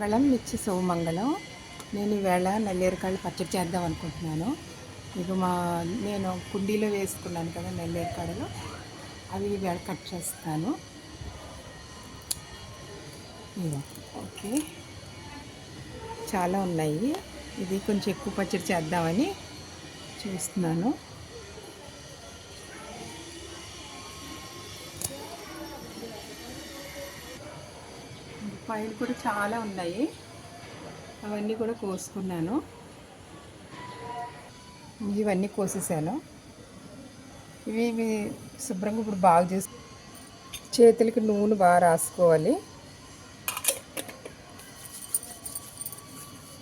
మంగళం మిర్చి సోమంగళం నేను ఈవేళ నల్లేరుకాయలు పచ్చడి చేద్దాం అనుకుంటున్నాను. ఇక మా నేను కుండీలో వేసుకున్నాను కదా నల్లేరుకాడలు అవి ఈవేళ కట్ చేస్తాను. ఓకే. చాలా ఉన్నాయి. ఇది కొంచెం ఎక్కువ పచ్చడి చేద్దామని చూస్తున్నాను. పైన కూడా చాలా ఉన్నాయి. అవన్నీ కూడా కోసుకున్నాను. ఇవన్నీ కోసేసాను. ఇవి ఇవి శుభ్రంగా ఇప్పుడు బాగా చేసి చేతులకి నూనె బాగా రాసుకోవాలి.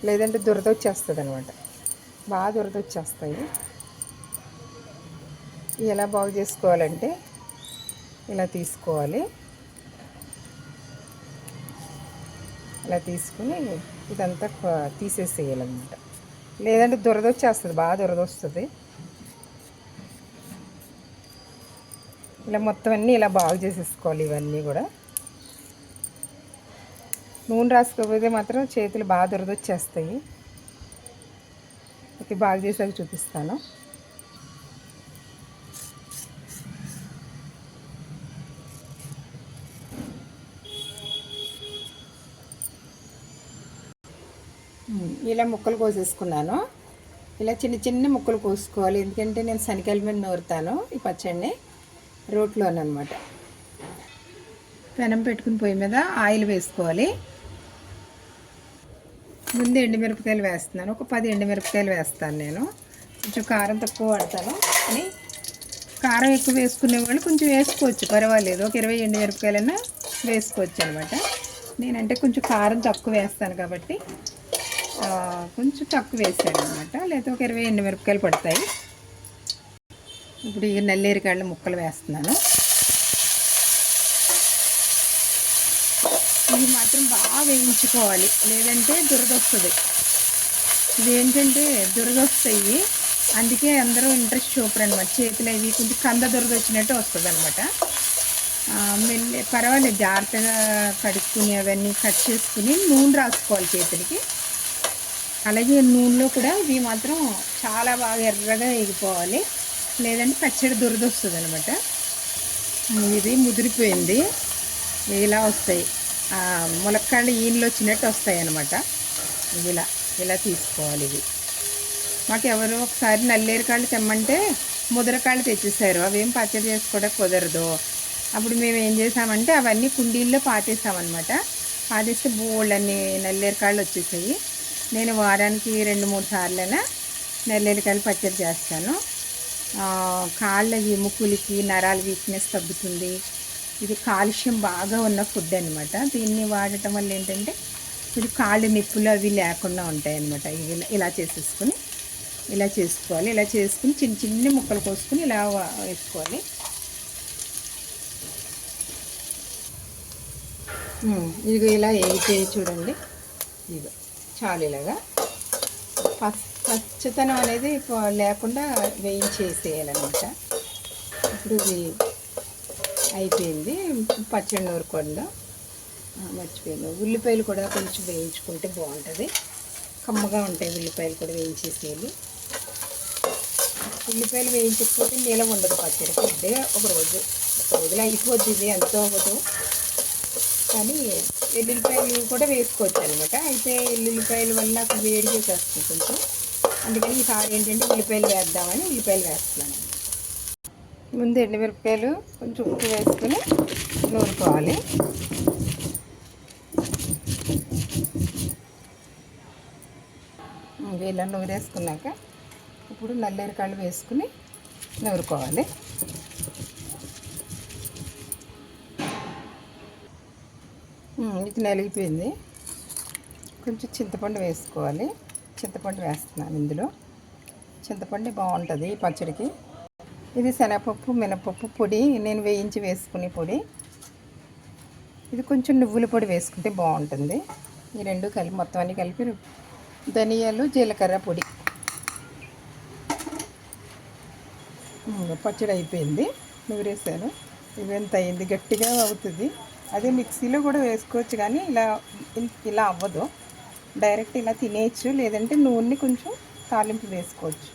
లేదంటే దురద వచ్చేస్తుంది అనమాట బాగా దురద వచ్చేస్తాయి. ఇవి ఎలా బాగు చేసుకోవాలంటే ఇలా తీసుకోవాలి. ఇలా తీసుకుని ఇదంతా తీసేసేయాలన్నమాట. లేదంటే దురద వచ్చేస్తుంది బాగా దురద వస్తుంది ఇలా మొత్తం అన్నీ ఇలా బాగు చేసేసుకోవాలి ఇవన్నీ కూడా. నూనె రాసుకోకపోతే మాత్రం చేతులు బాగా దురద వచ్చేస్తాయి బాగు బాగా చేసాక చూపిస్తాను. ఇలా ముక్కలు కోసేసుకున్నాను. ఇలా చిన్న చిన్న ముక్కలు కోసుకోవాలి. ఎందుకంటే నేను శనికాయల మీద నూరుతాను ఈ పచ్చడిని. రోట్లోనమాట పెనం పెట్టుకుని పొయ్యి మీద ఆయిల్ వేసుకోవాలి. ముందు ఎండుమిరపకాయలు వేస్తున్నాను. ఒక పది ఎండుమిరపకాయలు వేస్తాను నేను. కొంచెం కారం తక్కువ వాడతాను. అని కారం ఎక్కువ వేసుకునే వాళ్ళు కొంచెం వేసుకోవచ్చు. పర్వాలేదు. ఒక ఇరవై ఎండుమిరపకాయలైనా వేసుకోవచ్చు అనమాట నేనంటే కొంచెం కారం తక్కువ వేస్తాను కాబట్టి కొంచెం తక్కువ వేసాను అనమాట లేదా ఒక ఇరవై ఎన్ని మిరపకాయలు పడతాయి. ఇప్పుడు ఈ నల్లేరికాయల ముక్కలు వేస్తున్నాను. ఇవి మాత్రం బాగా వేయించుకోవాలి. లేదంటే దురద వస్తుంది ఇది ఏంటంటే దురద వస్తాయి అందుకే అందరూ ఇంట్రెస్ట్ చూపరు అనమాట చేతులు అవి కొంచెం కంద దొరద వచ్చినట్టు వస్తుంది అనమాట మెల్లి పర్వాలేదు జాగ్రత్తగా కడుక్కుని అవన్నీ కట్ చేసుకుని నూనె రాసుకోవాలి చేతులకి. అలాగే నూనెలో కూడా ఇవి మాత్రం చాలా బాగా ఎర్రగా వేగిపోవాలి. లేదంటే పచ్చడి దురద వస్తుంది అనమాట ఇది ముదిరిపోయింది. ఇలా వస్తాయి. ములక్కాళ్ళు ఈయనలో వచ్చినట్టు వస్తాయి అనమాట ఇలా ఇలా తీసుకోవాలి ఇవి. మాకు ఎవరో ఒకసారి నల్లేరు కాళ్ళు తెమ్మంటే ముదరకాళ్ళు తెచ్చేసారు. అవేం పచ్చడి చేసుకోవడం కుదరదు. అప్పుడు మేము ఏం చేసామంటే అవన్నీ కుండీల్లో పాతేసామన్నమాట. పాతేస్తే బోళ్ళన్ని నల్లేరు కాళ్ళు వచ్చేసాయి. నేను వారానికి రెండు మూడు సార్లైనా నల్లేరికాయలు పచ్చడి చేస్తాను. కాళ్ళవి కాళ్ళకి ముక్కులకి నరాలు వీక్నెస్ తగ్గుతుంది. ఇది కాలుష్యం బాగా ఉన్న ఫుడ్ అనమాట దీన్ని వాడటం వల్ల ఏంటంటే ఇది కాళ్ళు నిప్పులు అవి లేకుండా ఉంటాయి అనమాట ఇలా ఇలా చేసేసుకొని ఇలా చేసుకోవాలి. ఇలా చేసుకుని చిన్న చిన్న ముక్కలు కోసుకుని ఇలా వేసుకోవాలి. ఇది ఇదిగో ఇలా వేగిపోయి చూడండి. ఇదిగో. చాలు ఇలాగా పస్ పచ్చతనం అనేది లేకుండా వేయించేసేయాలన్నమాట. ఇప్పుడు ఇది అయిపోయింది. పచ్చడి నూరుకోండి మర్చిపోయింది ఉల్లిపాయలు కూడా కొంచెం వేయించుకుంటే బాగుంటుంది. కమ్మగా ఉంటాయి ఉల్లిపాయలు కూడా వేయించేసేయాలి. ఉల్లిపాయలు వేయించకపోతే నీళ్ళ ఉండదు పచ్చడి. కొద్దిగా ఒక రోజు ఒక రోజులో అయిపోద్ది ఇది ఎంతో ఒకటి కానీ ఎల్లుల్లిపాయలు కూడా వేసుకోవచ్చు అనమాట అయితే ఎల్లుల్లిపాయల వల్ల అక్కడ వేడి చేసేస్తుంది కొంచెం. అందుకని ఈసారి ఏంటంటే ఉల్లిపాయలు వేద్దామని ఉల్లిపాయలు వేస్తున్నాను. ముందు ఎండుమిరపకాయలు కొంచెం ఉప్పు వేసుకొని నూరుకోవాలి. ఇవి ఇలా నూరేసుకున్నాక ఇప్పుడు నల్లేరికాయలు వేసుకుని నూరుకోవాలి. ఇది నలిగిపోయింది. కొంచెం చింతపండు వేసుకోవాలి. చింతపండు వేస్తున్నాను ఇందులో. చింతపండు బాగుంటుంది ఈ పచ్చడికి. ఇది శనగపప్పు మినపప్పు పొడి నేను వేయించి వేసుకునే పొడి. ఇది కొంచెం నువ్వుల పొడి వేసుకుంటే బాగుంటుంది. ఈ రెండు కలిపి మొత్తం అన్ని కలిపి ధనియాలు జీలకర్ర పొడి. పచ్చడి అయిపోయింది. నువ్వు ఇవి ఎంత అయింది. గట్టిగా అవుతుంది. అదే మిక్సీలో కూడా వేసుకోవచ్చు కానీ ఇలా ఇలా అవ్వదు. డైరెక్ట్ ఇలా తినేయచ్చు లేదంటే నూనె కొంచెం తాలింపు వేసుకోవచ్చు.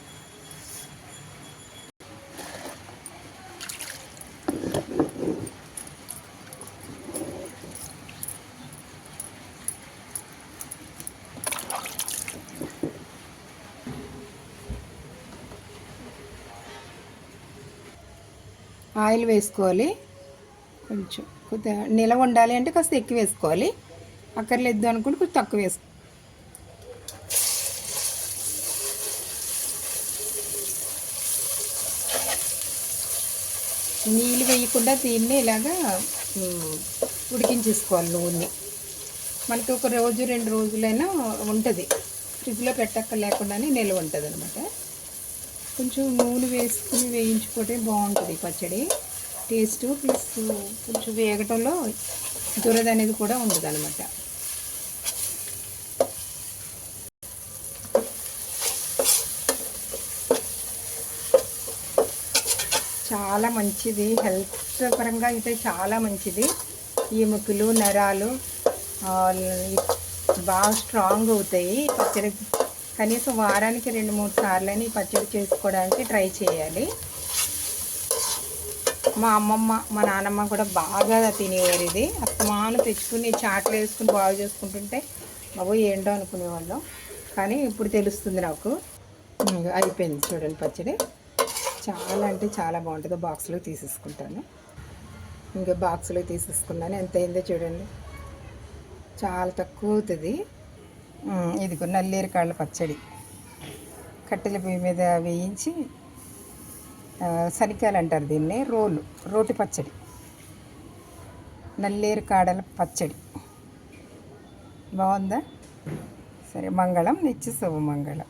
ఆయిల్ వేసుకోవాలి. కొంచెం. కొద్దిగా నిలవ ఉండాలి అంటే కాస్త ఎక్కువ వేసుకోవాలి. అక్కర్లేదు అనుకుంటే కొంచెం తక్కువ వేసుకో. నీళ్ళు వేయకుండా దీన్ని ఇలాగా ఉడికించేసుకోవాలి నూనె. మనకి ఒక రోజు రెండు రోజులైనా ఉంటుంది. ఫ్రిడ్జ్లో పెట్టక్క లేకుండానే నిల్వ ఉంటుంది అనమాట కొంచెం నూనె వేసుకుని వేయించుకుంటే బాగుంటుంది పచ్చడి. టేస్ట్ ప్లస్ కొంచెం వేగటంలో దురద అనేది కూడా ఉండదు అనమాట చాలా మంచిది. హెల్త్ పరంగా అయితే చాలా మంచిది. ఎముకలు నరాలు బాగా స్ట్రాంగ్ అవుతాయి. పచ్చడి కనీసం వారానికి రెండు మూడు సార్లని ఈ పచ్చడి చేసుకోవడానికి ట్రై చేయాలి. మా అమ్మమ్మ మా నాన్నమ్మ కూడా బాగా తినేవారు ఇది. అస్తమానం తెచ్చుకుని చాట్లు వేసుకుని బాగు చేసుకుంటుంటే బాబు ఏంటో అనుకునేవాళ్ళం. కానీ ఇప్పుడు తెలుస్తుంది నాకు. అయిపోయింది చూడండి పచ్చడి. చాలా అంటే చాలా బాగుంటుంది. బాక్స్లో తీసేసుకుంటాను. ఇంకా బాక్స్లో తీసేసుకున్నాను. ఎంత అయిందో చూడండి. చాలా తక్కువ అవుతుంది. ఇదిగో నల్లేరు కాళ్ళ పచ్చడి. కట్టెల పొయ్యి మీద వేయించి సనికాయలు అంటారు దీన్ని. రోలు రోటి పచ్చడి. నల్లేరు కాడల పచ్చడి. బాగుందా? సరే మంగళం నిత్య శుభమంగళం